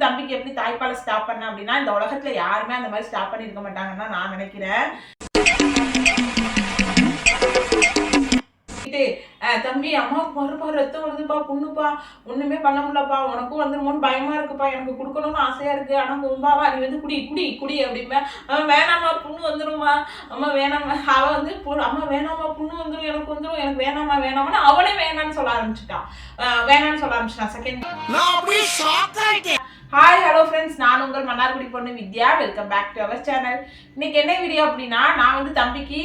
தம்பிக்கு எப்படி தாய்ப்பாலை ஸ்டாப் பண்ண அப்படின்னா இந்த உலகத்துல யாருமே அந்த மாதிரி ஸ்டாப் பண்ணியிருக்க மாட்டாங்கன்னு நான் நினைக்கிறேன். தம்பி அம்மாவுக்கு மறுபா ரத்தம் வருதுப்பா புண்ணுப்பா ஒண்ணுமே பண்ண முடியலப்பா உனக்கும் வந்துருமோன்னு பயமா இருக்குப்பா எனக்கு கொடுக்கணும்னு ஆசையா இருக்கு ஆனா கும்பாவா நீ வந்து குடி குடி குடி அப்படிம்பேன் அவன் வேணாம்மா புண்ணு வந்துருமா அம்மா வேணாம்மா. அவ வந்து அம்மா வேணாமா புண்ணு வந்துடும் எனக்கு வந்துடும் எனக்கு வேணாம்மா வேணாமான்னு அவனே வேணாம்னு சொல்ல ஆரம்பிச்சுட்டான் வேணான்னு சொல்ல ஆரம்பிச்சிட்டான் செகண்ட் ஹாய் ஹலோ ஃப்ரெண்ட்ஸ் நான் உங்கள் மன்னார்குடி பொண்ணு Vidya. Welcome back to our channel இன்னைக்கு என்ன வீடியோ அப்படின்னா நான் வந்து தம்பிக்கு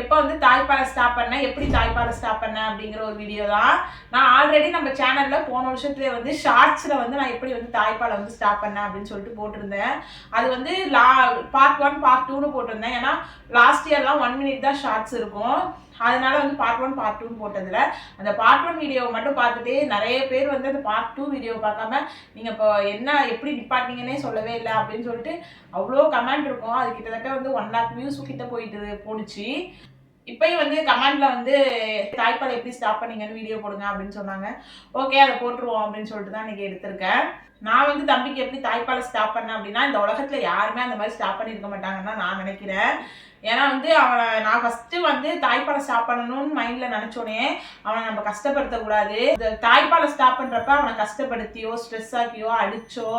எப்போ வந்து தாய்ப்பாலை ஸ்டாப் பண்ணேன் எப்படி தாய்ப்பாலை ஸ்டாப் பண்ணேன் அப்படிங்கிற ஒரு வீடியோ தான். நான் ஆல்ரெடி நம்ம சேனலில் போன வருஷத்துலேயே வந்து ஷார்ட்ஸில் வந்து நான் எப்படி வந்து தாய்ப்பாலை வந்து ஸ்டாப் பண்ணேன் அப்படின்னு சொல்லிட்டு போட்டிருந்தேன். அது வந்து லா பார்ட் ஒன் பார்ட் டூன்னு போட்டிருந்தேன். ஏன்னா லாஸ்ட் இயர்லாம் ஒன் மினிட் தான் ஷார்ட்ஸ் இருக்கும். அதனால வந்து பார்ட் ஒன் பார்ட் டூன்னு போட்டதில்ல அந்த பார்ட் ஒன் வீடியோவை மட்டும் பார்த்துட்டு நிறைய பேர் வந்து அந்த பார்ட் டூ வீடியோவை பார்க்காம நீங்கள் இப்போ என்ன எப்படி நிப்பாட்டிங்கன்னே சொல்லவே இல்லை அப்படின்னு சொல்லிட்டு அவ்வளோ கமெண்ட் இருக்கும். அது கிட்டத்தட்ட வந்து ஒன் லேக் வியூஸ் கிட்ட போயிட்டு போணுச்சு. இப்பயும் வந்து கமெண்ட்ல வந்து தாய்ப்பால் எப்படி ஸ்டாப் பண்ணீங்கன்னு வீடியோ போடுங்க அப்படின்னு சொன்னாங்க. ஓகே அதை போட்டுருவோம் அப்படின்னு சொல்லிட்டு தான் இன்னைக்கு எடுத்திருக்கேன். நான் வந்து தம்பிக்கு எப்படி தாய்ப்பாலை ஸ்டாப் பண்ணேன் அப்படின்னா இந்த உலகத்தில் யாருமே அந்த மாதிரி ஸ்டாப் பண்ணியிருக்க மாட்டாங்கன்னு தான் நான் நினைக்கிறேன். ஏன்னா வந்து அவனை நான் ஃபஸ்ட்டு வந்து தாய்ப்பாலை ஸ்டாப் பண்ணணும்னு மைண்டில் நினச்சோடனே அவனை நம்ம கஷ்டப்படுத்தக்கூடாது இந்த தாய்ப்பாலை ஸ்டாப் பண்ணுறப்ப அவனை கஷ்டப்படுத்தியோ ஸ்ட்ரெஸ் ஆக்கியோ அடிச்சோ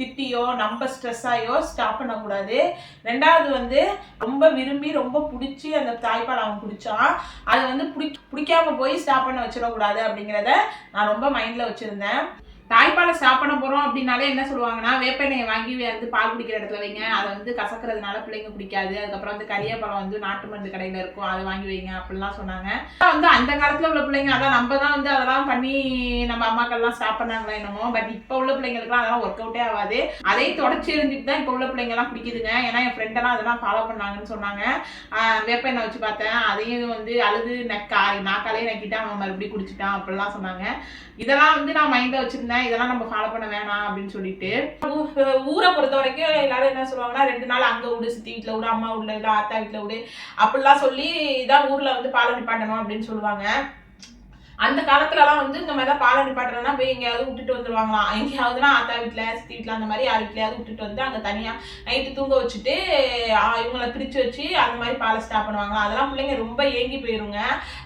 திட்டியோ நம்ம ஸ்ட்ரெஸ் ஆகியோ ஸ்டாப் பண்ணக்கூடாது. ரெண்டாவது வந்து ரொம்ப விரும்பி ரொம்ப பிடிச்சி அந்த தாய்ப்பால் அவன் குடித்தான் அதை வந்து பிடி பிடிக்காம போய் ஸ்டாப் பண்ண வச்சிடக்கூடாது அப்படிங்கிறத நான் ரொம்ப மைண்டில் வச்சுருந்தேன். தாய்ப்பாலை ஸ்டாப் பண்ண போகிறோம் அப்படின்னாலே என்ன சொல்லுவாங்கன்னா வேப்பெண்ணெயை வாங்கி வந்து பால் குடிக்கிற இடத்துல வைங்க. அதை வந்து கசக்கிறதுனால பிள்ளைங்க பிடிக்காது அதுக்கப்புறம் வந்து கரியப்பழம் வந்து நாட்டு மருந்து கடையில் இருக்கும். அதை வாங்கி வைங்க அப்படிலாம் சொன்னாங்க. வந்து அந்த காலத்தில் உள்ள பிள்ளைங்க அதான் நம்ம தான் வந்து அதெல்லாம் பண்ணி நம்ம அம்மாக்கள்லாம் ஸ்டாப் பண்ணாங்களா என்னமோ. பட் இப்போ உள்ள பிள்ளைங்களுக்குலாம் அதெல்லாம் ஒர்க் அவுட்டே ஆகாது. அதையும் தொடச்சி இருந்துட்டு தான் இப்போ உள்ள பிள்ளைங்கலாம் பிடிக்குதுங்க ஏன்னா என் ஃப்ரெண்டெல்லாம் அதெல்லாம் ஃபாலோ பண்ணாங்கன்னு சொன்னாங்க. ஆஹ் வேப்பெண்ணெய் வச்சு பார்த்தேன். அதையும் வந்து அழுது நக்கா நாக்காலே நக்கிட்டு அவன் மறுபடியும் குடிச்சிட்டான் அப்படிலாம் சொன்னாங்க. இதெல்லாம் வந்து நான் மைண்டில் வச்சிருந்தேன். இதெல்லாம் நம்ம ஃபாலோ பண்ண வேணாம் அப்படின்னு சொல்லிட்டு. ஊரை பொறுத்த வரைக்கும் எல்லாரும் என்ன சொல்லுவாங்கன்னா ரெண்டு நாள் அங்கே விடு சித்தி வீட்டில் விடு அம்மா வீட்டில் விடு ஆத்தா வீட்டில் விடு அப்படிலாம் சொல்லி இதான் ஊரில் வந்து பாலம் நிப்பாட்டணும் அப்படின்னு சொல்லுவாங்க. அந்த காலத்துலலாம் வந்து இந்த மாதிரி தான் பாலை நிப்பாட்டுறதுனா போய் எங்கேயாவது விட்டுட்டு வந்துருவாங்களாம் எங்கேயாவதுனா ஆத்தா வீட்டில் சித்தி வீட்டில் அந்த மாதிரி யார் வீட்லையாவது விட்டுட்டு வந்து அங்கே தனியாக நைட்டு தூங்க வச்சுட்டு இவங்களை இவங்கள பிரித்து வச்சு அந்த மாதிரி பாலை ஸ்டாப் பண்ணுவாங்களாம் அதெல்லாம் பிள்ளைங்க ரொம்ப ஏங்கி போயிருங்க.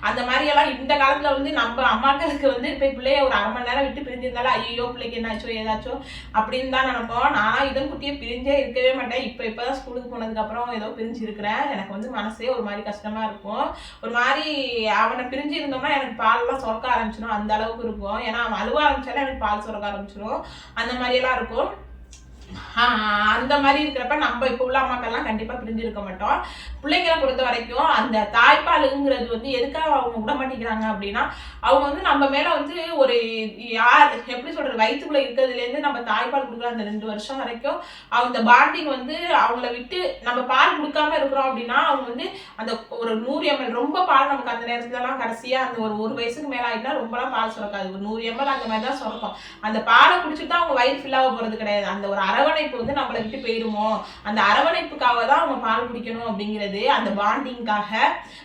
அந்த மாதிரியெல்லாம் இந்த காலத்தில் வந்து நம்ம அம்மாக்களுக்கு வந்து இப்போ பிள்ளைய ஒரு அரை மணி நேரம் விட்டு பிரிஞ்சிருந்தாலும் ஐயோ பிள்ளைக்கு என்னாச்சோ ஏதாச்சோ அப்படின்னு தான் நினைப்போம். நானும் இதன் குட்டியே பிரிஞ்சே இருக்கவே மாட்டேன். இப்போ இப்போ தான் ஸ்கூலுக்கு போனதுக்கப்புறம் ஏதோ பிரிஞ்சு இருக்கிறேன் எனக்கு வந்து மனசே ஒரு மாதிரி கஷ்டமாக இருக்கும். ஒரு மாதிரி அவனை பிரிஞ்சு இருந்தோம்னா எனக்கு பால்லாம் சுரக்க ஆரம்பிச்சிடும் அந்த அளவுக்கு இருக்கும். ஏன்னா அவன் அழுவ ஆரம்பிச்சாலே எனக்கு பால் சுரக்க ஆரம்பிச்சிடும் அந்த மாதிரியெல்லாம் இருக்கும். அந்த மாதிரி இருக்கிறப்ப நம்ம இப்போ உள்ள அம்மாக்கள்லாம் கண்டிப்பா பிரிஞ்சு இருக்க மாட்டோம். பிள்ளைங்களை பொறுத்த வரைக்கும் அந்த தாய்ப்பாலுங்கிறது வந்து எதுக்காக அவங்க விட மாட்டேங்கிறாங்க அப்படின்னா அவங்க வந்து நம்ம மேல வந்து ஒரு யார் எப்படி சொல்றது வயிற்றுக்குள்ள இருக்கிறதுலேருந்து நம்ம தாய்ப்பால் கொடுக்குற அந்த ரெண்டு வருஷம் வரைக்கும் அந்த பாண்டிங் வந்து அவங்கள விட்டு நம்ம பால் கொடுக்காம இருக்கிறோம் அப்படின்னா அவங்க வந்து அந்த ஒரு நூறு எம்எல் ரொம்ப பால் நமக்கு அந்த நேரத்துலலாம் கடைசியா அந்த ஒரு ஒரு வயசுக்கு மேல ஆயிட்டுனா ரொம்பலாம் பால் சுரக்காது. ஒரு நூறு எம்எல் அந்த மாதிரி தான் சுரக்கும். அந்த பாலை குடிச்சிட்டு தான் அவங்க வயிறு ஃபில்லாக போகிறது கிடையாது. அந்த ஒரு அரை அரவணைப்பு வந்து நம்மளை விட்டு போயிருமோ? அந்த அரவணைப்புக்காக தான் பால் குடிக்கணும் அப்படிங்கிறது அந்த பாண்டிங்காக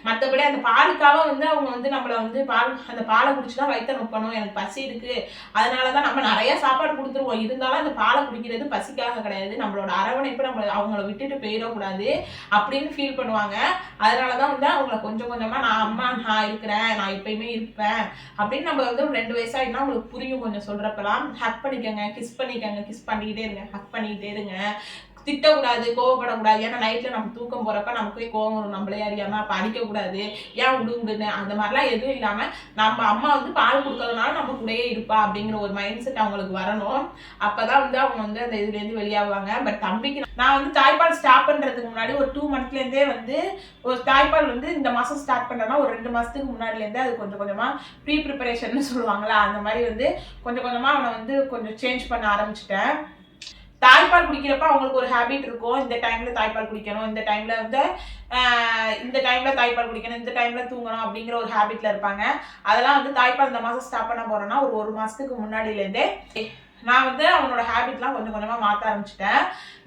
மற்றபடி அந்த பாலுக்காக வந்து அவங்க வந்து நம்மளை வந்து பால் அந்த பாலை குடிச்சு தான் வயிற்ற நொப்பணும் எனக்கு பசி இருக்கு. அதனால தான் நம்ம நிறைய சாப்பாடு கொடுத்துருவோம். இருந்தாலும் அந்த பாலை குடிக்கிறது பசிக்காக கிடையாது. நம்மளோட அரவணைப்பு நம்ம அவங்கள விட்டுட்டு போயிடக்கூடாது அப்படின்னு ஃபீல் பண்ணுவாங்க. அதனால தான் வந்து அவங்கள கொஞ்சம் கொஞ்சமாக நான் அம்மா நான் இருக்கிறேன். நான் எப்பயுமே இருப்பேன் அப்படின்னு நம்ம வந்து ஒரு ரெண்டு வயசாகினா உங்களுக்கு புரியும் கொஞ்சம் சொல்கிறப்பெல்லாம் ஹக் பண்ணிக்கோங்க கிஸ் பண்ணிக்கோங்க கிஸ் பண்ணிக்கிட்டே இருங்க. ஹக் பண்ணிக்கிட்டே இருங்க. திட்டக்கூடாது கோவப்படக்கூடாது. ஏன்னா நைட்ல நம்ம தூக்கம் போறப்ப நமக்கு கோவம் வரும். நம்மளே அறியாம அப்ப அடிக்கக்கூடாது ஏன் விடுங்குன்னு அந்த மாதிரிலாம் எதுவும் இல்லாம நம்ம அம்மா வந்து பால் கொடுக்கறதுனால நம்ம கூடயே இருப்பா அப்படிங்கிற ஒரு மைண்ட் செட் அவங்களுக்கு வரணும். அப்பதான் வந்து அவங்க வந்து அந்த இதுல இருந்து வெளியாகுவாங்க. பட் தம்பிக்கு நான் வந்து தாய்ப்பால் ஸ்டாப் பண்றதுக்கு முன்னாடி ஒரு டூ மந்த்ல இருந்தே வந்து ஒரு தாய்ப்பால் வந்து இந்த மாசம் ஸ்டார்ட் பண்றேன்னா ஒரு ரெண்டு மாசத்துக்கு முன்னாடில இருந்தே அது கொஞ்சம் கொஞ்சமா ப்ரீ ப்ரிப்பரேஷன் சொல்லுவாங்களா? அந்த மாதிரி வந்து கொஞ்சம் கொஞ்சமா அவனை வந்து கொஞ்சம் சேஞ்ச் பண்ண ஆரம்பிச்சிட்டேன். தாய்ப்பால் குடிக்கிறப்ப அவங்களுக்கு ஒரு ஹேபிட் இருக்கும். இந்த டைம்ல தாய்ப்பால் குடிக்கணும். இந்த டைம்ல வந்து இந்த டைம்ல தாய்ப்பால் குடிக்கணும். இந்த டைம்ல தூங்கணும் அப்படிங்கிற ஒரு ஹேபிட்ல இருப்பாங்க. அதெல்லாம் வந்து தாய்ப்பால் இந்த மாசம் ஸ்டாப் பண்ண போறோம்னா ஒரு ஒரு மாசத்துக்கு முன்னாடிலேருந்தே நான் வந்து அவனோட ஹேபிட்லாம் கொஞ்சம் கொஞ்சமாக மாற்ற ஆரம்பிச்சிட்டேன்.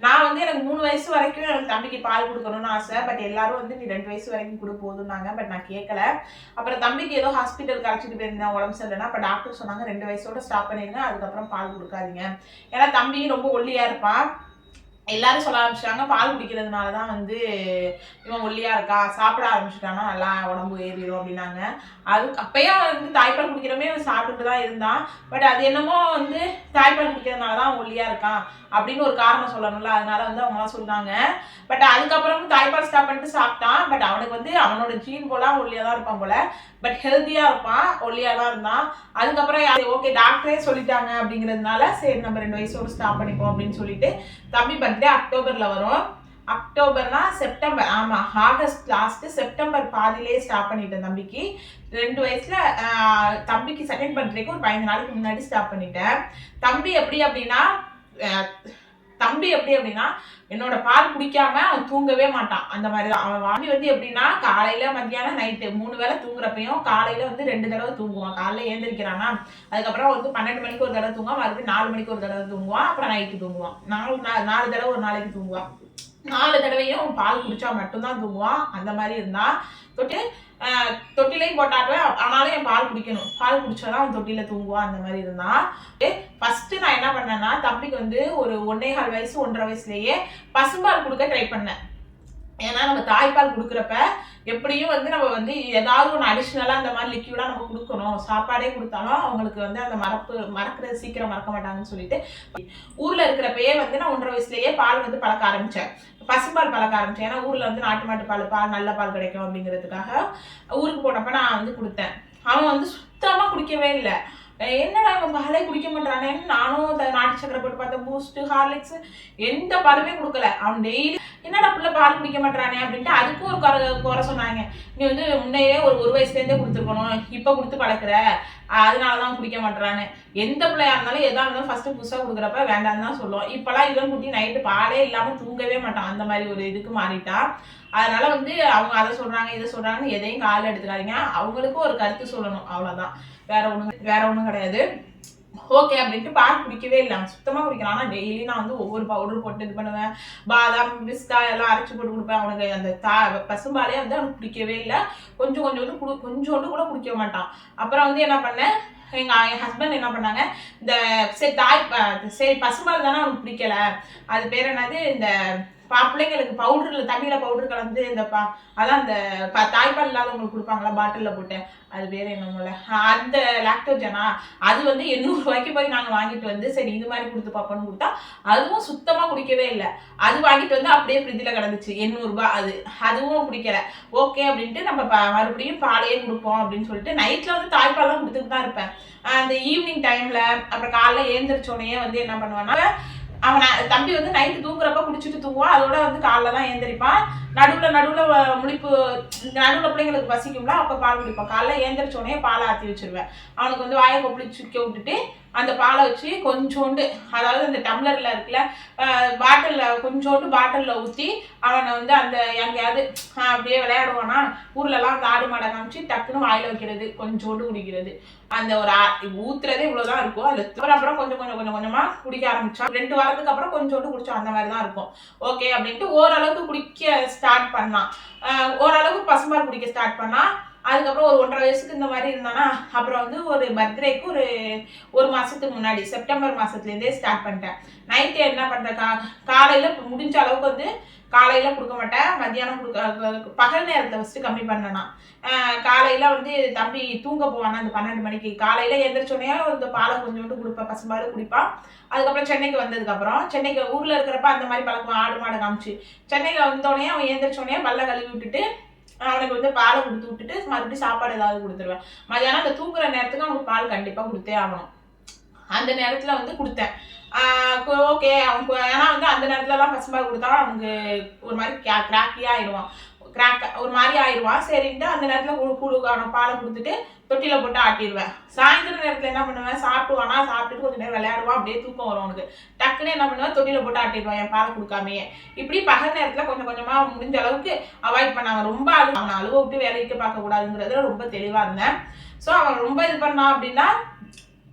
நான் வந்து எனக்கு மூணு வயசு வரைக்கும் எனக்கு தம்பிக்கு பால் கொடுக்கணும்னு ஆசை. பட் எல்லாரும் வந்து நீ ரெண்டு வயசு வரைக்கும் கொடு போதுன்னாங்க பட் நான் கேட்கல அப்புறம் தம்பிக்கு ஏதோ ஹாஸ்பிட்டலுக்கு அழைச்சிட்டு போயிருந்தேன் உடம்பு சரியில்லைன்னா. அப்போ டாக்டர் சொன்னாங்க ரெண்டு வயசோட ஸ்டாப் பண்ணிடுங்க அதுக்கப்புறம் பால் கொடுக்காதீங்க. ஏன்னா தம்பி ரொம்ப ஒல்லியாக இருப்பான். எல்லாரும் சொல்ல ஆரம்பிச்சிட்டாங்க. பால் குடிக்கிறதுனால தான் வந்து இவன் ஒல்லியா இருக்கா? சாப்பிட ஆரம்பிச்சிட்டானா? நல்லா உடம்பு ஏறிடும் அப்படின்னாங்க. அது அப்பயும் வந்து தாய்ப்பால் குடிக்கிறமே அவன் சாப்பிட்டுட்டு தான் இருந்தான். பட் அது என்னமோ வந்து தாய்ப்பால் குடிக்கிறதுனால தான் அவன் ஒல்லியா இருக்கான் அப்படின்னு ஒரு காரணம் சொல்லணும்ல. அதனால வந்து அவங்களாம் சொன்னாங்க. பட் அதுக்கப்புறம் தாய்ப்பால் ஸ்டாப் பண்ணிட்டு சாப்பிட்டான். பட் அவனுக்கு வந்து அவனோட ஜீன் போல ஒல்லியாக ஒல்லியா தான் இருப்பான் போல. பட் ஹெல்த்தியா இருப்பான். ஒல்லியா தான் இருந்தான். அதுக்கப்புறம் ஓகே டாக்டரே சொல்லிட்டாங்க அப்படிங்கிறதுனால சரி நம்ம ரெண்டு வயசோடு ஸ்டாப் பண்ணிப்போம் அப்படின்னு சொல்லிட்டு தம்பி பர்த்டே அக்டோபர்ல வரும். அக்டோபர்னா செப்டம்பர் ஆமா ஆகஸ்ட் லாஸ்ட் செப்டம்பர் பாதிலே ஸ்டாப் பண்ணிட்டேன் தம்பிக்கு. ரெண்டு வயசுல தம்பிக்கு செகண்ட் பர்த்டேக்கு ஒரு பதினஞ்சு நாளைக்கு முன்னாடி ஸ்டாப் பண்ணிட்டேன். தம்பி எப்படி அப்படின்னா தம்பி எப்படி அப்படின்னா என்னோட பால் குடிக்காம அவன் தூங்கவே மாட்டான். அந்த மாதிரி தான் அவன் வாங்கி வந்து எப்படின்னா காலையில மத்தியானம் நைட்டு மூணு வேளை தூங்குறப்பையும் காலையில வந்து ரெண்டு தடவை தூங்குவான். காலையில ஏந்திரிக்கிறானா அதுக்கப்புறம் வந்து பன்னெண்டு மணிக்கு ஒரு தடவை தூங்குவான். மறுபடியும் நாலு மணிக்கு ஒரு தடவை தூங்குவான். அப்புறம் நைட்டு தூங்குவான். நாலு நா- நாலு தடவை ஒரு நாளைக்கு தூங்குவான். நாலு தடவையும் பால் குடிச்சா மட்டும்தான் தூங்குவான் அந்த மாதிரி இருந்தா தொட்டு தொட்டிலையும் போட்டாட்டுவேன் ஆனாலும் என் பால் குடிக்கணும். பால் குடிச்சாதான் அவன் தொட்டில தூங்குவான் அந்த மாதிரி இருந்தான் ஃபர்ஸ்ட் நான் என்ன பண்ணேன்னா தம்பிக்கு வந்து ஒரு ஒன்னே கால் வயசு ஒன்றரை வயசுலயே பசும்பால் கொடுக்க ட்ரை பண்ணேன். ஏன்னா நம்ம தாய்ப்பால் கொடுக்குறப்ப எப்படியும் வந்து நம்ம வந்து ஏதாவது ஒன்று அடிஷ்னலாக அந்த மாதிரி லிக்யூடாக நம்ம கொடுக்கணும். சாப்பாடே கொடுத்தாலும் அவங்களுக்கு வந்து அந்த மறப்பு மறக்கிறது சீக்கிரம் மறக்க மாட்டாங்கன்னு சொல்லிட்டு ஊரில் இருக்கிறப்பயே வந்து நான் ஒன்றரை வயசுலேயே பால் வந்து பழக்க ஆரம்பித்தேன் பசும்பால் பழக்க ஆரம்பிச்சேன். ஏன்னா ஊரில் வந்து நாட்டு மாட்டு பால் பால் நல்ல பால் கிடைக்கும் அப்படிங்கிறதுக்காக ஊருக்கு போனப்ப நான் வந்து கொடுத்தேன். அவன் வந்து சுத்தமாக குடிக்கவே இல்லை. என்னடா இவன் பாலே குடிக்க மாட்டானேன்னு நானும் நாட்டு சக்கரை போட்டு பார்த்தேன் பூஸ்ட் ஹார்லிக்ஸ் எந்த பாலுமே கொடுக்கல. அவன் டெய்லி என்னடா பிள்ளை பால் குடிக்க மாட்டானே அப்படின்ட்டு அதுக்கும் ஒரு குறை குறை சொன்னாங்க. நீ வந்து முன்னையே ஒரு ஒரு வயசுலேருந்தே கொடுத்துருக்கணும். இப்போ கொடுத்து பழக்கிற. அதனால தான் குடிக்க மாட்டேறான்னு எந்த பிள்ளையா இருந்தாலும் எதா இருந்தாலும் ஃபஸ்ட்டு புதுசாக கொடுக்குறப்ப வேண்டாம்னு தான் சொல்லுவோம். இப்போலாம் இவன் குட்டி நைட்டு பாலே இல்லாமல் தூங்கவே மாட்டான். அந்த மாதிரி ஒரு இதுக்கு மாறிட்டா. அதனால வந்து அவங்க அதை சொல்றாங்க இதை சொல்றாங்கன்னு எதையும் காலில் எடுத்துக்காதீங்க. அவங்களுக்கும் ஒரு கருத்து சொல்லணும். அவ்வளவுதான். வேற ஒன்றும் வேற ஒண்ணும் கிடையாது. ஓகே அப்படின்ட்டு பால் குடிக்கவே இல்லை. சுத்தமாக குடிக்கலாம் ஆனால் டெய்லி நான் வந்து ஒவ்வொரு பவுடர் போட்டு இது பண்ணுவேன். பாதாம் பிஸ்கா எல்லாம் அரைச்சி போட்டு கொடுப்பேன். அவனுக்கு அந்த தா பசும்பாலே வந்து அவனுக்கு பிடிக்கவே இல்லை. கொஞ்சம் கொஞ்சோண்டு குடு கொஞ்சோண்டு கூட குடிக்க மாட்டான். அப்புறம் வந்து என்ன பண்ணேன்? எங்கள் என் ஹஸ்பண்ட் என்ன பண்ணாங்க? இந்த சரி தாய் சரி பசும்பால் தானே அவனுக்கு பிடிக்கல. அது பேர் என்னது? இந்த பிள்ளைங்களுக்கு பவுடர்ல தண்ணியில பவுடர் கலந்து இந்த பா அதான் அந்த ப- தாய்ப்பால் இல்லாதவங்களுக்கு கொடுப்பாங்களா பாட்டில்ல போட்டு. அது பேர் என்னமோல. அந்த லாக்டோஜனா அது வந்து எண்ணூறு ரூபாய்க்கு போய் நாங்க வாங்கிட்டு வந்து சரி இது மாதிரி கொடுத்து பார்ப்போம்னு கொடுத்தா அதுவும் சுத்தமா குடிக்கவே இல்லை. அது வாங்கிட்டு வந்து அப்படியே ஃப்ரிட்ஜில் கிடந்துச்சு. எண்ணூறு ரூபாய் அது அதுவும் குடிக்கல. ஓகே அப்படின்ட்டு நம்ம ப- மறுபடியும் பாலையே கொடுப்போம் அப்படின்னு சொல்லிட்டு நைட்ல வந்து தாய்ப்பால் தான் கொடுத்துட்டு தான் இருப்பேன். அந்த ஈவினிங் டைம்ல அப்புறம் காலைல ஏந்திரிச்சோடனே வந்து என்ன பண்ணுவேன்னா அவன் தம்பி வந்து நைட்டு தூங்குறப்ப குடிச்சிட்டு தூங்குவான். அதோட வந்து காலைல தான் ஏந்திரிப்பான். நடுவில் நடுவில் வ- முழிப்பு நடுவில் பிள்ளைங்களுக்கு பசிக்கும்ல அப்போ பால் குடிப்பான். காலைல ஏந்திரிச்சோடனே பாலை ஆற்றி வச்சிருவேன். அவனுக்கு வந்து வாயை கொப்பளி சுக்க விட்டுட்டு அந்த பாலை வச்சு கொஞ்சோண்டு அதாவது அந்த டம்ளரில் இருக்குல்ல பாட்டிலில் கொஞ்சோண்டு பாட்டிலில் ஊற்றி அவனை வந்து அந்த எங்கேயாவது அப்படியே விளையாடுவானா ஊர்லலாம் அந்த ஆடு மாடை காமிச்சு டக்குன்னு வாயில் வைக்கிறது கொஞ்சோண்டு குடிக்கிறது. அந்த ஒரு ஆ- ஊத்துறதே இவ்வளோதான் இருக்கும். அது அப்புறம் அப்புறம் கொஞ்சம் கொஞ்சம் கொஞ்சம் கொஞ்சமாக குடிக்க ஆரம்பித்தான் ரெண்டு வாரத்துக்கு அப்புறம் கொஞ்சோண்டு குடிச்சோம் அந்த மாதிரி தான் இருக்கும். ஓகே அப்படின்ட்டு ஓரளவுக்கு குடிக்க ஸ்டார்ட் பண்ணான் ஓரளவுக்கு பசும்பால் குடிக்க ஸ்டார்ட் பண்ணால் அதுக்கப்புறம் ஒரு ஒன்றரை வயசுக்கு இந்த மாதிரி இருந்தானா அப்புறம் வந்து ஒரு பர்த்டேக்கு ஒரு ஒரு மாதத்துக்கு முன்னாடி செப்டம்பர் மாதத்துலேருந்தே ஸ்டார்ட் பண்ணிட்டேன். நைட்டு என்ன பண்ணுறேன் கா காலையில் முடிஞ்ச அளவுக்கு வந்து காலையில் கொடுக்க மாட்டேன் மத்தியானம் கொடுக்க பகல் நேரத்தை ஃபஸ்ட்டு கம்மி பண்ணனா காலையில் வந்து தம்பி தூங்க போவானா அந்த பன்னெண்டு மணிக்கு. காலையில் எந்திரிச்சோடனே இந்த பாலை கொஞ்சோண்டு கொடுப்பேன் பசும்பால் குடிப்பான் அதுக்கப்புறம் சென்னைக்கு வந்ததுக்கப்புறம் சென்னைக்கு ஊரில் இருக்கிறப்ப அந்த மாதிரி பழக்கம் ஆடு மாடு காமிச்சு. சென்னைக்கு வந்தோடனே அவன் எந்திரிச்சோடனே பல்ல கழுவி விட்டுட்டு அவனுக்கு வந்து பாலை கொடுத்து விட்டுட்டு மறுபடியும் சாப்பாடு ஏதாவது கொடுத்துருவேன். மதியானம் அந்த தூங்குற நேரத்துக்கு அவனுக்கு பால் கண்டிப்பா கொடுத்தே ஆகணும். அந்த நேரத்துல வந்து கொடுத்தேன். ஓகே அவனுக்கு ஏன்னா வந்து அந்த நேரத்துலலாம் பசும்பால் கொடுத்தா அவனுக்கு ஒரு மாதிரி கிராக்கியா ஆயிடுவான். கிராக் ஒரு மாதிரி ஆயிடுவான் சரின்ட்டு அந்த நேரத்தில் குழு குழுக்கான பாலை கொடுத்துட்டு தொட்டியில் போட்டு ஆட்டிடுவேன். சாயந்தர நேரத்தில் என்ன பண்ணுவேன்? சாப்பிடுவானா? சாப்பிட்டுட்டு கொஞ்சம் நேரம் விளையாடுவான் அப்படியே தூக்கம் வரும் அவனுக்கு. டக்குன்னு என்ன பண்ணுவேன்? தொட்டியில் போட்டு ஆட்டிடுவான் என் பாலை கொடுக்காமையே. இப்படி பகல் நேரத்தில் கொஞ்சம் கொஞ்சமாக முடிஞ்ச அளவுக்கு அவாய்ட் பண்ணாங்க ரொம்ப அழு அவனை அழுவ விட்டு வேலைக்கு பார்க்கக்கூடாதுங்கிறதுல ரொம்ப தெளிவாக இருந்தேன். ஸோ அவன் ரொம்ப இது பண்ணான் அப்படின்னா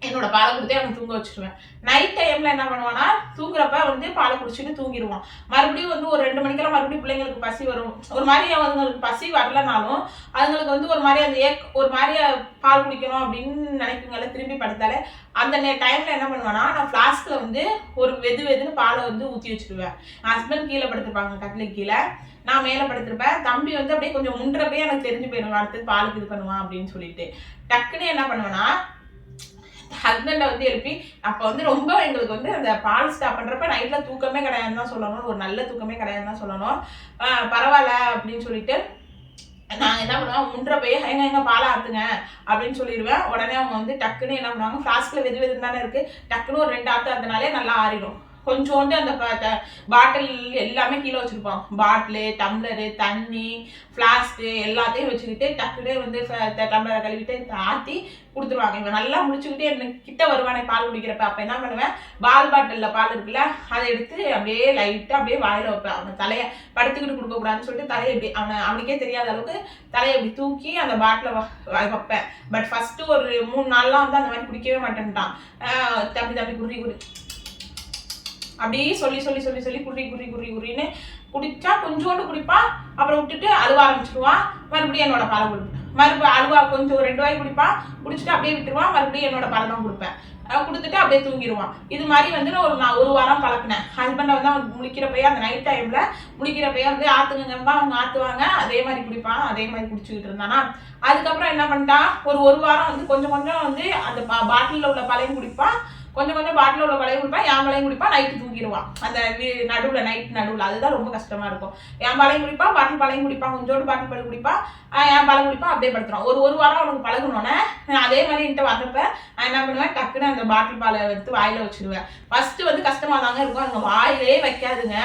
என்னோட பாலை கொடுத்தே அவனை தூங்க வச்சிருவேன். நைட் டைம்ல என்ன பண்ணுவானா தூங்குறப்ப வந்து பாலை குடிச்சிட்டு தூங்கிடுவான். மறுபடியும் வந்து ஒரு ரெண்டு மணிக்கெல்லாம் மறுபடியும் பிள்ளைங்களுக்கு பசி வரும். ஒரு மாதிரி அவங்களுக்கு பசி வரலனாலும் அதுங்களுக்கு வந்து ஒரு மாதிரி அந்த ஏக் ஒரு மாதிரி பால் குடிக்கணும் அப்படின்னு நினைக்குங்கல்ல திரும்பி படுத்தாலே அந்த டைம்ல என்ன பண்ணுவேன்னா நான் ஃப்ளாஸ்க்ல வந்து ஒரு வெது வெதுன்னு பாலை வந்து ஊற்றி வச்சிருவேன். ஹஸ்பண்ட் கீழே படுத்திருப்பாங்க கட்டிலுக்கு கீழே. நான் மேலே படுத்திருப்பேன். தம்பி வந்து அப்படியே கொஞ்சம் முன்றப்பே எனக்கு தெரிஞ்சு போயிடுவேன் அடுத்து பாலுக்கு இது பண்ணுவான் அப்படின்னு சொல்லிட்டு. டக்குன்னு என்ன பண்ணுவேன்னா ஹஸ்பண்டை வந்து எழுப்பி அப்போ வந்து ரொம்ப எங்களுக்கு வந்து அந்த பால் ஸ்டாப் பண்ணுறப்ப நைட்டில் தூக்கமே கிடையாதுன்னு தான் சொல்லணும். ஒரு நல்ல தூக்கமே கிடையாதுன்னு தான் சொல்லணும். பரவாயில்ல அப்படின்னு சொல்லிட்டு நான் என்ன பண்ணுவேன் முன்ற போய் எங்க எங்க பாலை ஆத்துங்க அப்படின்னு சொல்லிடுவேன். உடனே அவங்க வந்து டக்குன்னு என்ன பண்ணுவாங்க ஃப்ளாஸ்கில் வெது வெதுன்னு தானே இருக்கு. டக்குன்னு ஒரு ரெண்டு ஆத்து ஆத்தினாலே நல்லா ஆறிடும். கொஞ்சோண்டு அந்த பாட்டில் எல்லாமே கீழே வச்சிருப்போம். பாட்டிலு டம்ளரு தண்ணி ஃப்ளாஸ்க்கு எல்லாத்தையும் வச்சுக்கிட்டு டக்குனே வந்து டம்ளரை கழுவிட்டு ஆற்றி கொடுத்துருவாங்க. இவன் நல்லா முடிச்சுக்கிட்டு என்ன கிட்ட வருவானே பால் குடிக்கிறப்ப. அப்போ என்ன பண்ணுவேன்? பால் பாட்டிலில் பால் இருக்குல்ல அதை எடுத்து அப்படியே லைட்டாக அப்படியே வாயில் வைப்பேன். அவன் தலையை படுத்துக்கிட்டு கொடுக்கக்கூடாதுன்னு சொல்லிட்டு தலையை இப்படி அவனை அவனுக்கே தெரியாத அளவுக்கு தலையை இப்படி தூக்கி அந்த பாட்டில் வைப்பேன். பட் ஃபஸ்ட்டு ஒரு மூணு நாள்லாம் வந்து அந்த மாதிரி குடிக்கவே மாட்டேன்ட்டான். தம்பி தம்பி குடி குடி அப்படியே சொல்லி சொல்லி சொல்லி சொல்லி குடி குடி குடி குடின்னு குடிச்சா கொஞ்சோண்டு குடிப்பான் அப்புறம் விட்டுட்டு அழுவ ஆரம்பிச்சிடுவான் மறுபடியும் என்னோட பாலை கொடுப்பேன். மறுபடியும் அழுவா கொஞ்சம் ரெண்டு வாய் குடிப்பான் குடிச்சிட்டு அப்படியே விட்டுருவான் மறுபடியும் என்னோட பாலை தான் கொடுப்பேன். கொடுத்துட்டு அப்படியே தூங்கிடுவான் இது மாதிரி வந்து நான் ஒரு நான் ஒரு வாரம் பழக்கினேன். ஹஸ்பண்டை வந்து அவன் முழிக்கிறப்பயே அந்த நைட் டைம்ல முழிக்கிறப்பயே வந்து ஆத்துங்கம்பா அவங்க ஆத்துவாங்க. அதே மாதிரி குடிப்பான் அதே மாதிரி குடிச்சுக்கிட்டு இருந்தானா. அதுக்கப்புறம் என்ன பண்ணிட்டான் ஒரு ஒரு வாரம் வந்து கொஞ்சம் கொஞ்சம் வந்து அந்த பாட்டிலில் உள்ள பழையும் குடிப்பான் கொஞ்சம் கொஞ்சம் பாட்டில் உள்ள பழைய குடிப்பான் என் பழையும் குடிப்பான் நைட்டு தூங்கிடுவான் அந்த நடுவில் நைட் நடுவில் அதுதான் ரொம்ப கஷ்டமாக இருக்கும். என் பழையும் குடிப்பான் பாட்டில் பழையும் குடிப்பான் கொஞ்சோடு பாட்டில் பழைய குடிப்பான் என் பழம் குடிப்பான் அப்படியே படுத்துறான் ஒரு ஒரு வாரம் அவனுக்கு பழகணுன்னே அதே மாதிரி என்கிட்ட வந்தப்ப நான் என்ன பண்ணுவேன் டக்குன்னு அந்த பாட்டில் பாலை எடுத்து வாயில் வச்சுடுவேன். ஃபஸ்ட்டு வந்து கஷ்டமாக தாங்க இருக்கும். அங்க வாயிலே வைக்காதுங்க.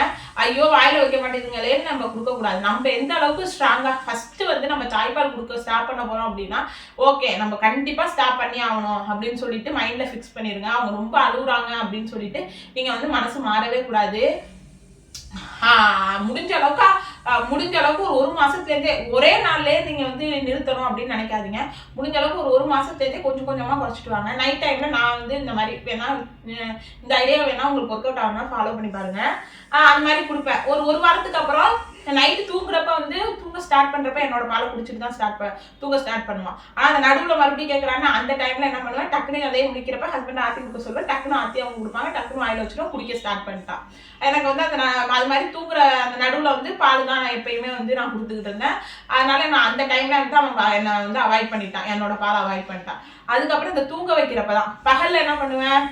ஐயோ வாயில் வைக்க மாட்டேங்குதுங்களேன்னு நம்ம கொடுக்கக்கூடாது. நம்ம எந்த அளவுக்கு ஸ்ட்ராங்காக ஃபஸ்ட்டு வந்து நம்ம தாய்ப்பால் கொடுக்க ஸ்டாப் பண்ண போகிறோம் அப்படின்னா ஓகே நம்ம கண்டிப்பாக ஸ்டாப் பண்ணி ஆகணும் அப்படின்னு சொல்லிட்டு மைண்டில் ஃபிக்ஸ் பண்ணிடுங்க அவங்க ரொம்ப அழுகுறாங்க அப்படின்னு சொல்லிட்டு நீங்க வந்து மனசு மாறவே கூடாது. முடிஞ்ச அளவுக்கு முடிஞ்ச அளவுக்கு ஒரு ஒரு மாசத்துலேருந்தே ஒரே நாள்லயே நீங்க வந்து நிறுத்தணும் அப்படின்னு நினைக்காதீங்க. முடிஞ்ச அளவுக்கு ஒரு ஒரு மாசத்துலேருந்தே கொஞ்சம் கொஞ்சமா குறைச்சிட்டு வாங்க. நைட் டைம்ல நான் வந்து இந்த மாதிரி வேணா இந்த ஐடியா வேணா உங்களுக்கு ஒர்க் அவுட் ஆகுனா ஃபாலோ பண்ணி பாருங்க. அந்த மாதிரி கொடுப்பேன். ஒரு ஒரு வாரத்துக்கு அப்புறம் நைட்டு தூங்குறப்ப வந்து தூங்க ஸ்டார்ட் பண்ணுறப்ப என்னோட பாலை குடிச்சிட்டு தான் ஸ்டார்ட் தூங்க ஸ்டார்ட் பண்ணுவான். ஆனால் அந்த நடுவில் மறுபடியும் கேட்குறாங்க அந்த டைமில் என்ன பண்ணுவேன் டக்குனு அதே முடிக்கிறப்ப ஹஸ்பண்ட் ஆத்தி கொடுக்க சொல்லுவேன். டக்குனு ஆத்தி அவங்க கொடுப்பாங்க. டக்குனு வாயில் வச்சிடும் குடிக்க ஸ்டார்ட் பண்ணிட்டான். எனக்கு வந்து அந்த நான் அது மாதிரி தூங்குற அந்த நடுவில் வந்து பால் தான் நான் எப்பயுமே வந்து நான் கொடுத்துக்கிட்டு இருந்தேன். அதனால நான் அந்த டைமில் வந்து அவன் என்னை வந்து அவாய்ட் பண்ணிட்டான். என்னோட பால் அவாய்ட் பண்ணிட்டான். அதுக்கப்புறம் இந்த தூங்க வைக்கிறப்ப தான். பகலில் என்ன பண்ணுவேன்?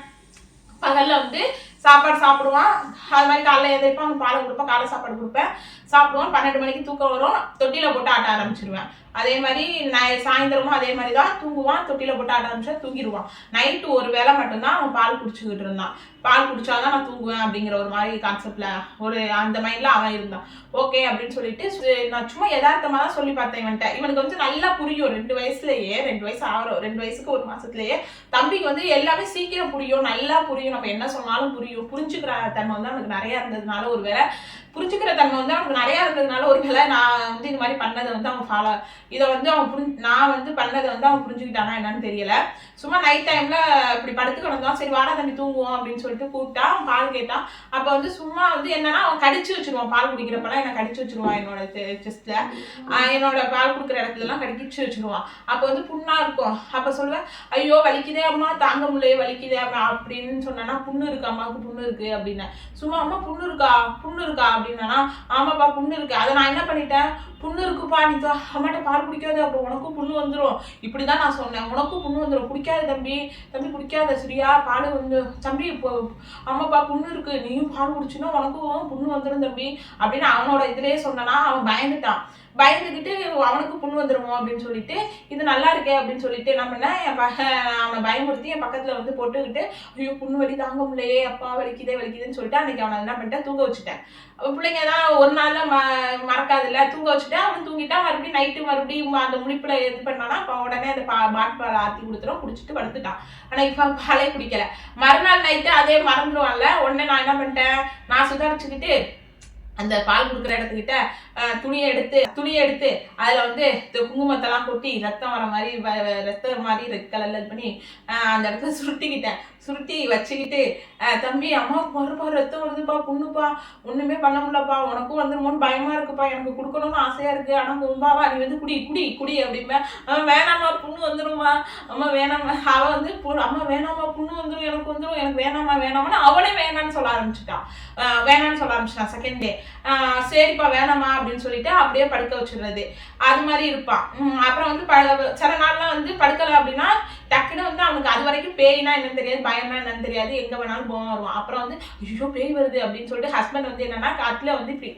பகலில் வந்து சாப்பாடு சாப்பிடுவான். அது மாதிரி காலைல எதிர்ப்பா அவனுக்கு பாலை கொடுப்பேன். காலை சாப்பாடு கொடுப்பேன். சாப்பிடுவோம். பன்னெண்டு மணிக்கு தூக்கம் வரும். தொட்டியில் போட்டு ஆட்ட ஆரம்பிச்சிருவேன். அதே மாதிரி நான் சாயந்தரமும் அதே மாதிரி தான் தூங்குவான். தொட்டியில் போட்டு ஆட்ட ஆரம்பிச்சா தூங்கிடுவான் நைட்டு ஒரு வேளை மட்டும்தான் அவன் பால் குடிச்சுக்கிட்டு இருந்தான். பால் குடிச்சாதான் நான் தூங்குவேன் அப்படிங்கிற ஒரு மாதிரி கான்செப்டில் ஒரு அந்த மைண்டில் அவன் இருந்தான். ஓகே அப்படின்னு சொல்லிட்டு சு- நான் சும்மா யதார்த்தமாக தான் சொல்லி பார்த்தேன் இவன்ட்ட இவனுக்கு வந்து நல்லா புரியும். ரெண்டு வயசுலயே ரெண்டு வயசு ஆகிறோம் ரெண்டு வயசுக்கு ஒரு மாசத்துலயே தம்பிக்கு வந்து எல்லாமே சீக்கிரம் புரியும். நல்லா புரியும். நம்ம என்ன சொன்னாலும் புரியும். புரிஞ்சுக்கிற தன்மை வந்து அவனுக்கு நிறையா இருந்ததுனால ஒரு வேலை புரிஞ்சுக்கிற தன்மை வந்து அவனுக்கு நிறையா இருந்ததுனால ஒரு வேலை நான் வந்து இந்த மாதிரி பண்ணதை வந்து அவன் ஃபாலோ இதை வந்து அவன் புரிஞ்சு நான் வந்து பண்ணதை வந்து அவன் புரிஞ்சுக்கிட்டானா என்னன்னு தெரியல. சும்மா நைட் டைமில் இப்படி படுத்து கிடந்தான் சரி வாடா தண்ணி தூங்குவோம் அப்படின்னு சொல்லிட்டு கூப்பிட்டான் பால் கேட்டான் அப்போ வந்து சும்மா வந்து என்னன்னா அவன் கடிச்சு வச்சிருவான் பால் குடிக்கிறப்பெல்லாம் என்னை கடிச்சு வச்சிருவான் என்னோட செஸ்ட்ல என்னோட பால் கொடுக்குற இடத்துலலாம் கடிச்சு வச்சிருவான். அப்போ வந்து புண்ணாக இருக்கும். அப்போ சொல்லுவேன் ஐயோ வலிக்குதே அம்மா தாங்க முடியலையே வலிக்குதே அப்படின்னு சொன்னேன்னா புண்ணு இருக்கு அம்மாவுக்கு புண்ணு இருக்கு அப்படின்னு. சும்மா அம்மா புண்ணு இருக்கா? புண்ணு இருக்கா? அப்படின்னா ஆமாப்பா புண்ணு இருக்கு. அதை நான் என்ன பண்ணிட்டேன்? புண்ணு இருக்குப்பா நீ அம்மாட்ட பால் குடிக்காது அப்போ உனக்கும் புண்ணு வந்துடும் இப்படிதான் நான் சொன்னேன். உனக்கும் புண்ணு வந்துடும் குடிக்காது தம்பி தம்பி குடிக்காத சரியா? பால் வந்து தம்பி இப்போ அம்மாப்பா புண்ணு இருக்கு. நீயும் பால் குடிச்சுன்னா உனக்கும் புண்ணு வந்துடும் தம்பி. அப்படின்னு அவனோட இதுலயே சொன்னனா அவன் பயந்துட்டான். பயந்துக்கிட்டு அவனுக்கு புண்ணு வந்துருமோ அப்படின்னு சொல்லிட்டு இது நல்லா இருக்கே அப்படின்னு சொல்லிட்டு என்ன பண்ணேன் என் ப அவனை பயமுறுத்தி என் பக்கத்துல வந்து போட்டுக்கிட்டு ஐயோ புண்ணு வலி தாங்க முடியலையே அப்பா வலிக்குதே வலிக்குதுன்னு சொல்லிட்டு அன்னைக்கு அவனை என்ன பண்ணிட்டேன் தூங்க வச்சுட்டேன். பிள்ளைங்க தான் ஒரு நாள்ல ம மறக்காதுல்ல தூங்க வச்சுட்டேன் அவன் தூங்கிட்டான் மறுபடியும் நைட்டு மறுபடியும் அந்த முழிப்புல இது பண்ணானா அப்போ உடனே அந்த பா பாட்டு பால் ஆற்றி கொடுத்துரும் குடிச்சிட்டு படுத்துட்டான். ஆனால் இப்போ பாலே குடிக்கல. மறுநாள் நைட்டு அதே மறந்துடுவான்ல உடனே நான் என்ன பண்ணிட்டேன் நான் சுதாரிச்சுக்கிட்டு அந்த பால் கொடுக்குற இடத்துக்கிட்ட துணியை எடுத்து துணியை எடுத்து அதில் வந்து இந்த குங்குமத்தெல்லாம் கொட்டி ரத்தம் வர மாதிரி வ- ரத்தம் மாதிரி ரெட் கலரில் இது பண்ணி அந்த இடத்துல சுருட்டிக்கிட்டேன். சுருட்டி வச்சுக்கிட்டு தம்பி அம்மாவுக்கு வருப்பா ரத்தம் வருதுப்பா புண்ணுப்பா ஒன்றுமே பண்ண முடியலப்பா உனக்கும் வந்துருமோன்னு பயமாக இருக்குப்பா எனக்கு கொடுக்கணும்னு ஆசையாக இருக்குது ஆனால் கும்பாவா நீ வந்து குடி குடி குடி அப்படிம்பேன் அவன் வேணாம்மா புண்ணு வந்துடும்மா அம்மா வேணாம்மா. அவள் வந்து அம்மா வேணாம்மா புண்ணு வந்துடும் எனக்கு வந்துடும் எனக்கு வேணாம்மா வேணாமான்னு அவனே வேணான்னு சொல்ல ஆரம்பிச்சிட்டான் வேணான்னு சொல்ல ஆரம்பிச்சிட்டான் செகண்ட் டே சரிப்பா வேணாம்மா அப்படின்னு சொல்லிட்டு அப்படியே படுக்க வச்சிடுறது. அது மாதிரி இருப்பான் அப்புறம் வந்து ப- சில நாள்லாம் வந்து படுக்கலை அப்படின்னா டக்குன்னு வந்து அவனுக்கு அது வரைக்கும் பேய்னா என்னன்னு தெரியாது பயம்னா என்னன்னு தெரியாது. எங்க வேணாலும் போக வருவான் அப்புறம் வந்து ஐயோ பேய் வருது அப்படின்னு சொல்லிட்டு ஹஸ்பண்ட் வந்து என்னன்னா காட்டுல வந்து இப்படி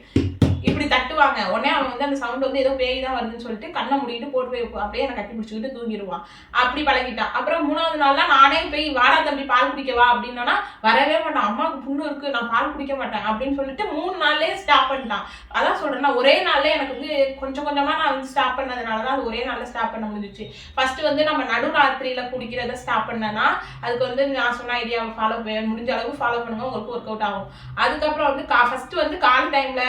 இப்படி தட்டுவாங்க. உடனே அவன் வந்து அந்த சவுண்ட் வந்து ஏதோ பேய் தான் வருதுன்னு சொல்லிட்டு கண்ணை முடிட்டு போட்டு போய் அப்படியே என்னை கட்டி பிடிச்சிக்கிட்டு தூங்கிடுவான் அப்படி பழகிட்டான். அப்புறம் மூணாவது நாள்லாம் நானே போய் வாடா தம்பி பால் குடிக்கவா அப்படின்னா வரவே மாட்டான். அம்மாவுக்கு புண்ணு இருக்கு. நான் பால் குடிக்க மாட்டேன். அப்படின்னு சொல்லிட்டு மூணு நாள்லேயே ஸ்டாப் பண்ணிட்டான். அதான் சொல்றேன்னா ஒரே நாள்ல எனக்கு வந்து கொஞ்சம் கொஞ்சமா நான் வந்து ஸ்டாப் பண்ணதுனால தான் அது ஒரே நாள்ல ஸ்டாப் பண்ண முடிஞ்சிச்சு. ஃபர்ஸ்ட் வந்து நம்ம நடுராத்திரியில குடிக்கிறத ஸ்டாப் பண்ணனா அதுக்கு வந்து நான் சொன்ன ஐடியாவை ஃபாலோ முடிஞ்ச அளவு ஃபாலோ பண்ணுங்க. உங்களுக்கு ஒர்க் அவுட் ஆகும். அதுக்கப்புறம் வந்து கா ஃபர்ஸ்ட் வந்து காலை டைம்ல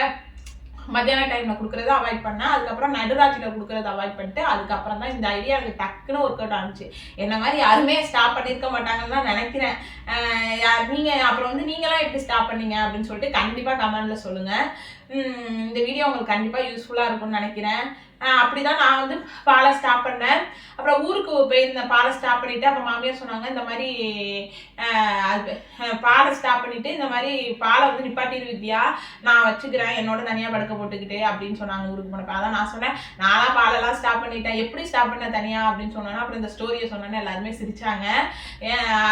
மத்தியான டைம்ல கொடுக்கறத அவாய்ட் பண்ணேன். அதுக்கப்புறம் நடுராத்திரில கொடுக்கறத அவாய்ட் பண்ணிட்டு அதுக்கப்புறம் தான் இந்த ஐடியா எனக்கு டக்குன்னு ஒர்க் அவுட் ஆனிச்சு என்ன மாதிரி யாருமே ஸ்டாப் பண்ணியிருக்க மாட்டாங்கன்னு தான் நினைக்கிறேன். அஹ் நீங்க அப்புறம் வந்து நீங்களாம் எப்படி ஸ்டாப் பண்ணீங்க அப்படின்னு சொல்லிட்டு கண்டிப்பா கமெண்ட்ல சொல்லுங்க. இந்த வீடியோ உங்களுக்கு கண்டிப்பா யூஸ்ஃபுல்லா இருக்கும்னு நினைக்கிறேன். அப்படிதான் நான் வந்து பாலை ஸ்டாப் பண்ணேன். அப்புறம் ஊருக்கு போயிருந்தேன் பாலை ஸ்டாப் பண்ணிட்டு அப்போ மாமியார் சொன்னாங்க இந்த மாதிரி பாலை ஸ்டாப் பண்ணிட்டு இந்த மாதிரி பாலை வந்து நிப்பாட்டி வித்யா நான் வச்சுக்கிறேன் என்னோட தனியா படுக்க போட்டுக்கிட்டு அப்படின்னு சொன்னாங்க ஊருக்கு போனப்ப. அதான் நான் சொன்னேன் நானா பாலெல்லாம் ஸ்டாப் பண்ணிட்டேன். எப்படி ஸ்டாப் பண்ண தனியா அப்படின்னு சொன்னேன்னா அப்புறம் இந்த ஸ்டோரியை சொன்னேன்னு எல்லாருமே சிரிச்சாங்க.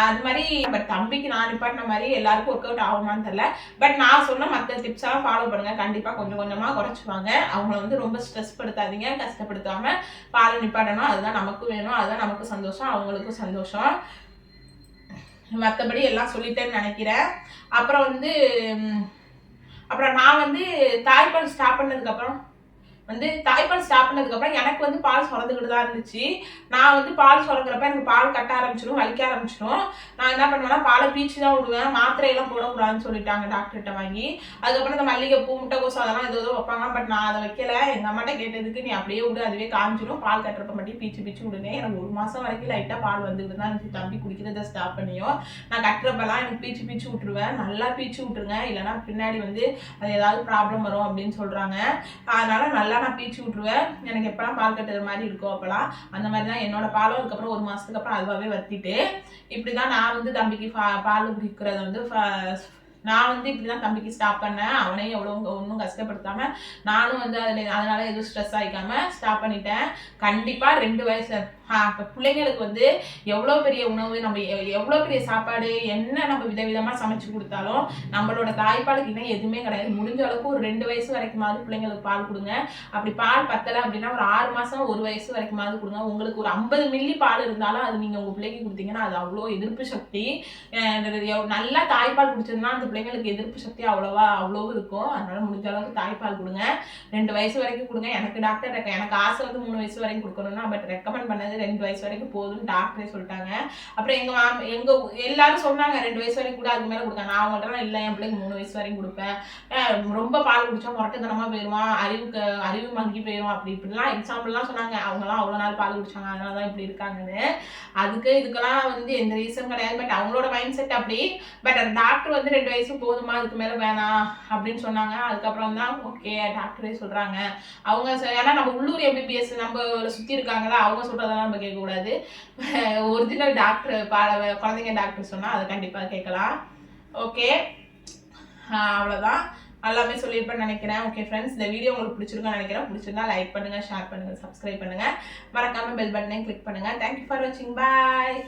அது மாதிரி பட் தம்பிக்கு நான் நிப்பாட்டின மாதிரி எல்லாருக்கும் ஒர்க் அவுட் ஆகுமான்னு தெரியல. பட் நான் சொன்ன மற்ற டிப்ஸ் எல்லாம் ஃபாலோ பண்ணுங்க. கண்டிப்பா கொஞ்சம் கொஞ்சமா குறைச்சுவாங்க அவங்கள வந்து ரொம்ப ஸ்ட்ரெஸ் படுத்தாது படுத்தாதீங்க கஷ்டப்படுத்தாம பாலை நிப்பாட்டணும். அதுதான் நமக்கு வேணும். அதுதான் நமக்கு சந்தோஷம். அவங்களுக்கும் சந்தோஷம். மற்றபடி எல்லாம் சொல்லிட்டேன்னு நினைக்கிறேன். அப்புறம் வந்து அப்புறம் நான் வந்து தாய்ப்பால் ஸ்டாப் பண்ணதுக்கப்புறம் வந்து தாய்ப்பால் ஸ்டாப் பண்ணதுக்கப்புறம் எனக்கு வந்து பால் சுரந்துக்கிட்டு தான் இருந்துச்சு. நான் வந்து பால் சுரக்கிறப்ப எனக்கு பால் கட்ட ஆரம்பிச்சிடும் வலிக்க ஆரம்பிச்சிடும் நான் என்ன பண்ணுவேன்னா பாலை பீச்சு தான் விடுவேன். மாத்திரையெல்லாம் போடக்கூடாதுன்னு சொல்லிட்டாங்க டாக்டர்கிட்ட வாங்கி. அதுக்கப்புறம் இந்த மல்லிகைப்பூ முட்டைக்கோசம் அதெல்லாம் ஏதோ ஏதோ வைப்பாங்க. பட் நான் அதை வைக்கல. எங்கள் அம்மாட்ட கேட்டதுக்கு நீ அப்படியே விடு அதுவே காமிச்சிடும் பால் கட்டுறப்ப மட்டும் பீச்சு பீச்சு விடுனே. எனக்கு ஒரு மாதம் வரைக்கும் லைட்டாக பால் வந்துக்கிட்டு தான் இருந்துச்சு. தம்பி குடிக்கிறத ஸ்டாப் பண்ணியும். நான் கட்டுறப்பெல்லாம் எனக்கு பீச்சு பீச்சு விட்டுருவேன். நல்லா பீச்சு விட்டுருங்க. இல்லைன்னா பின்னாடி வந்து அது ஏதாவது ப்ராப்ளம் வரும் அப்படின்னு சொல்கிறாங்க அதனால் நல்லா நான் பீச்சு விட்டுருவேன். எனக்கு எப்போலாம் பால் கட்டுற மாதிரி இருக்கோ அப்போலாம். அந்த மாதிரி தான் என்னோட பாலும் அதுக்கப்புறம் ஒரு மாதத்துக்கு அப்புறம் அதுவாகவே வத்திட்டு இப்படி தான் நான் வந்து தம்பிக்கு பா- பால் குடிக்கிறத வந்து நான் வந்து இப்படி தான் தம்பிக்கு ஸ்டாப் பண்ணேன். அவனையும் எவ்வளோ ஒன்றும் கஷ்டப்படுத்தாம நானும் வந்து அதில் அதனால எதுவும் ஸ்ட்ரெஸ் ஆகிக்காம ஸ்டாப் பண்ணிட்டேன். கண்டிப்பாக ரெண்டு வயசு பிள்ளைங்களுக்கு வந்து எவ்வளோ பெரிய உணவு நம்ம எவ்வளோ பெரிய சாப்பாடு என்ன நம்ம விதவிதமாக சமைச்சு கொடுத்தாலும் நம்மளோட தாய்ப்பாலுக்கு இன்னும் எதுவுமே கிடையாது. முடிஞ்ச அளவுக்கு ஒரு ரெண்டு வயசு வரைக்குமாவது பிள்ளைங்களுக்கு பால் கொடுங்க. அப்படி பால் பத்தலை அப்படின்னா ஒரு ஆறு மாதம் ஒரு வயசு வரைக்குமாவது கொடுங்க. உங்களுக்கு ஒரு ஐம்பது மில்லி பால் இருந்தாலும் அது நீங்கள் உங்கள் பிள்ளைக்கு கொடுத்தீங்கன்னா அது அவ்வளோ எதிர்ப்பு சக்தி. நல்லா தாய்ப்பால் குடிச்சதுன்னா அந்த பிள்ளைங்களுக்கு எதிர்ப்பு சக்தி அவ்வளோவா அவ்வளோ இருக்கும். அதனால முடிஞ்ச அளவுக்கு தாய்ப்பால் கொடுங்க. ரெண்டு வயசு வரைக்கும் கொடுங்க. எனக்கு டாக்டர் எனக்கு ஆசை வந்து மூணு வயசு வரைக்கும் கொடுக்கணும்னா பட் ரெக்கமெண்ட் பண்ணது ரெண்டு வயசு வரைக்கும் போதும்னு டாக்டரே சொல்லிட்டாங்க. அப்புறம் எங்கள் மேம் எங்கள் எல்லாரும் சொன்னாங்க ரெண்டு வயசு வரைக்கும் கூட அதுக்கு மேலே கொடுங்க நான் அவங்கள்ட்ட இல்லை என் பிள்ளைக்கு மூணு வயசு வரைக்கும் கொடுப்பேன். ரொம்ப பால் குடிச்சா முரட்டத்தனமாக போயிடுவான் அறிவுக்கு அறிவு மங்கி போயிடும் அப்படி இப்படிலாம் எக்ஸாம்பிள்லாம் சொன்னாங்க. அவங்கலாம் அவ்வளோ நாள் பால் குடிச்சாங்க. அதனால தான் இப்படி இருக்காங்கன்னு. அதுக்கு இதுக்கெல்லாம் வந்து எந்த ரீசன் கிடையாது. பட் அவங்களோட மைண்ட் செட் அப்படி. பட் அந்த டாக்டர் வந்து ரெண்டு வயசு போதுமா? அதுக்கு மேலே வேணாம் அப்படின்னு சொன்னாங்க. அதுக்கப்புறம் தான் ஓகே டாக்டரே சொல்கிறாங்க அவங்க ஏன்னா நம்ம உள்ளூர் எம்பிபிஎஸ் நம்ம சுற்றி இருக்காங்களா அவங்க சொன்னால் நம்ம கேட்கக்கூடாது. ஒரிஜினல் டாக்டர் குழந்தைங்க டாக்டர் சொன்னால் அதை கண்டிப்பாக கேட்கலாம். ஓகே அவ்வளோதான் எல்லாமே சொல்லியிருப்பேன்னு நினைக்கிறேன். ஓகே ஃப்ரெண்ட்ஸ் இந்த வீடியோ உங்களுக்கு பிடிச்சிருக்கோன்னு நினைக்கிறேன். பிடிச்சிருந்தா லைக் பண்ணுங்கள் ஷேர் பண்ணுங்கள் சப்ஸ்கிரைப் பண்ணுங்கள் மறக்காமல் பெல் பட்டனையும் கிளிக் பண்ணுங்கள் தேங்க்யூ ஃபார் வாட்சிங் பாய்